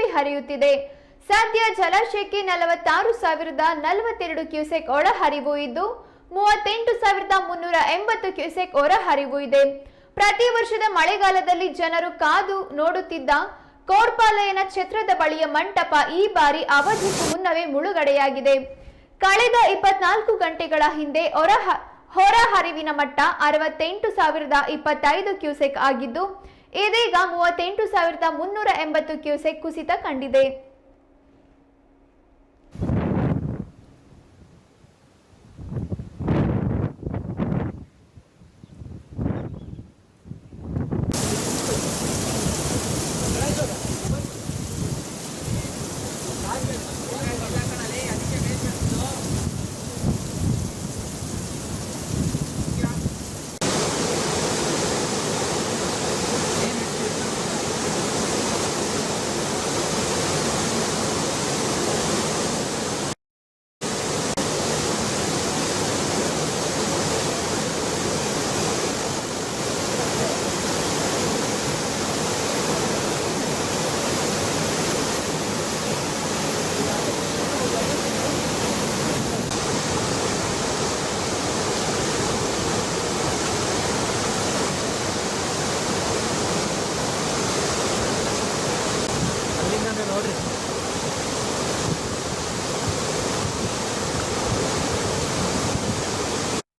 ಉಕ್ಕಿ ಹರಿಯುತ್ತಿದೆ. ಸದ್ಯ ಜಲಾಶಯಕ್ಕೆ ನಲವತ್ತಾರು ಸಾವಿರದ ನಲವತ್ತೆರಡು ಕ್ಯೂಸೆಕ್ ಒಳಹರಿವು ಇದ್ದು, ಮೂವತ್ತೆಂಟು ಸಾವಿರದ ಮುನ್ನೂರ ಎಂಬತ್ತು ಕ್ಯೂಸೆಕ್ ಹೊರಹರಿವು ಇದೆ. ಪ್ರತಿ ವರ್ಷದ ಮಳೆಗಾಲದಲ್ಲಿ ಜನರು ಕಾದು ನೋಡುತ್ತಿದ್ದ ಕೋರ್ಪಾಲಯನ ಛತ್ರದ ಬಳಿಯ ಮಂಟಪ ಈ ಬಾರಿ ಅವಧಿಗೂ ಮುನ್ನವೇ ಮುಳುಗಡೆಯಾಗಿದೆ. ಕಳೆದ ಇಪ್ಪತ್ನಾಲ್ಕು ಗಂಟೆಗಳ ಹಿಂದೆ ಹೊರ ಹೊರ ಹರಿವಿನ ಮಟ್ಟ ಅರವತ್ತೆಂಟು ಸಾವಿರದ ಇಪ್ಪತ್ತೈದು ಕ್ಯೂಸೆಕ್ ಆಗಿದ್ದು ಇದೀಗ ಮೂವತ್ತೆಂಟು ಸಾವಿರದ ಮುನ್ನೂರ ಎಂಬತ್ತು ಕ್ಯೂಸೆಕ್ ಕುಸಿತ ಕಂಡಿದೆ.